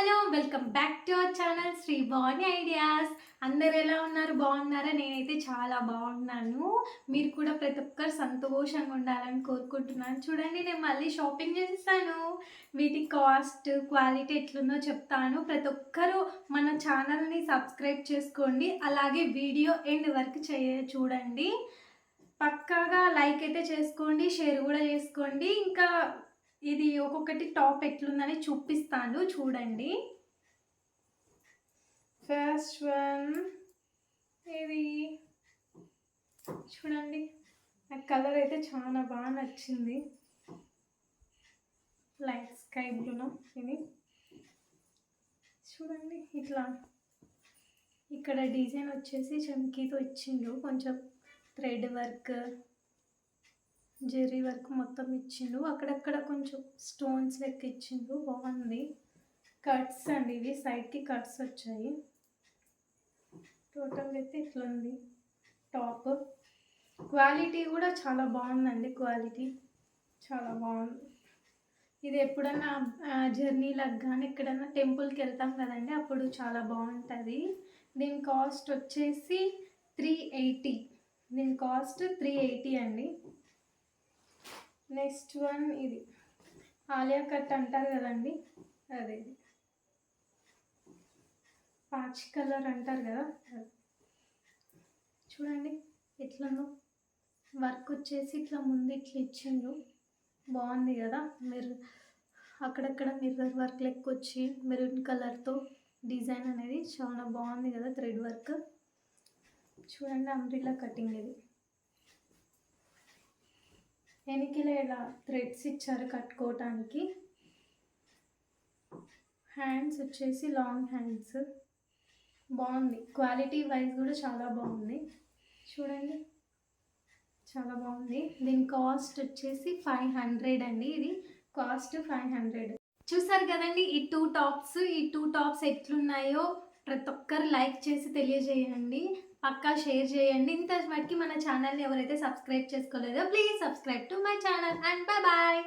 Hello welcome back to our channel Shri Bhavani ideas. అందరు ఎలా ఉన్నారు? బాగున్నారా? నేనైతే చాలా బాగున్నాను. మీరు కూడా ప్రతి ఒక్కరు సంతోషంగా ఉండాలని కోరుకుంటున్నాను. చూడండి నేను మళ్ళీ షాపింగ్ చేసేసాను. వీటి కాస్ట్ క్వాలిటీ ఎట్లుందో చెప్తాను. ప్రతి ఒక్కరూ మన ఛానల్ని సబ్స్క్రైబ్ చేసుకోండి. అలాగే వీడియో ఎండ్ వరకు చేయ చూడండి. పక్కాగా లైక్ అయితే చేసుకోండి షేర్ కూడా చేసుకోండి. ఇంకా ఇది ఒక్కొక్కటి టాప్ ఎట్లుందని చూపిస్తాను చూడండి. ఫస్ట్ వన్ ఇది చూడండి. నాకు కలర్ అయితే చాలా బాగా నచ్చింది. లైట్ స్కై బ్లూను ఇది. చూడండి ఇట్లా. ఇక్కడ డిజైన్ వచ్చేసి చమ్కీతో ఇచ్చిండ్రు కొంచెం థ్రెడ్ వర్క్ జెరీ వర్క్ మొత్తం ఇచ్చిండు. అక్కడక్కడ కొంచెం స్టోన్స్ లెక్క ఇచ్చిండు. బాగుంది. కట్స్ అండి ఇవి. సైడ్కి కట్స్ వచ్చాయి. టోటల్ అయితే ఇట్లా ఉంది టాప్. క్వాలిటీ కూడా చాలా బాగుందండి. క్వాలిటీ చాలా బాగుంది. ఇది ఎప్పుడన్నా జర్నీలకు కానీ ఎక్కడన్నా టెంపుల్కి వెళ్తాం కదండి అప్పుడు చాలా బాగుంటుంది. దీని కాస్ట్ వచ్చేసి త్రీ ఎయిటీ. దీని కాస్ట్ త్రీ ఎయిటీ అండి. నెక్స్ట్ వన్ ఇది. ఆలియా కట్ అంటారు కదండి అదే ఇది. పాచి కలర్ అంటారు కదా చూడండి ఎట్లనో వర్క్ వచ్చేసి ఇట్లా ముందు ఇట్లా ఇచ్చిండ్రు. బాగుంది కదా మీరు అక్కడక్కడ మిర్రర్ వర్క్ లెక్క వచ్చి మెరూన్ కలర్తో డిజైన్ అనేది చాలా బాగుంది కదా థ్రెడ్ వర్క్. చూడండి అంబ్రిల్లా కటింగ్ ఇది. వెనకలో ఇలా థ్రెడ్స్ ఇచ్చారు కట్టుకోవటానికి? హ్యాండ్స్ వచ్చేసి లాంగ్ హ్యాండ్స్ బాగుంది. క్వాలిటీ వైజ్ కూడా చాలా బాగుంది. చూడండి. చాలా బాగుంది. దీని కాస్ట్ వచ్చేసి ఫైవ్ హండ్రెడ్ అండి. ఇది కాస్ట్ ఫైవ్ హండ్రెడ్ చూసారు కదండి ఈ టూ టాప్స్ ఈ టూ టాప్స్ ఎట్లున్నాయో? ప్రతి ఒక్కరు లైక్ చేసి తెలియజేయండి. పక్కా షేర్ చేయండి. ఇంత మటుకి మన ఛానల్ని ఎవరైతే subscribe చేసుకోలేదో please subscribe to my channel and bye bye.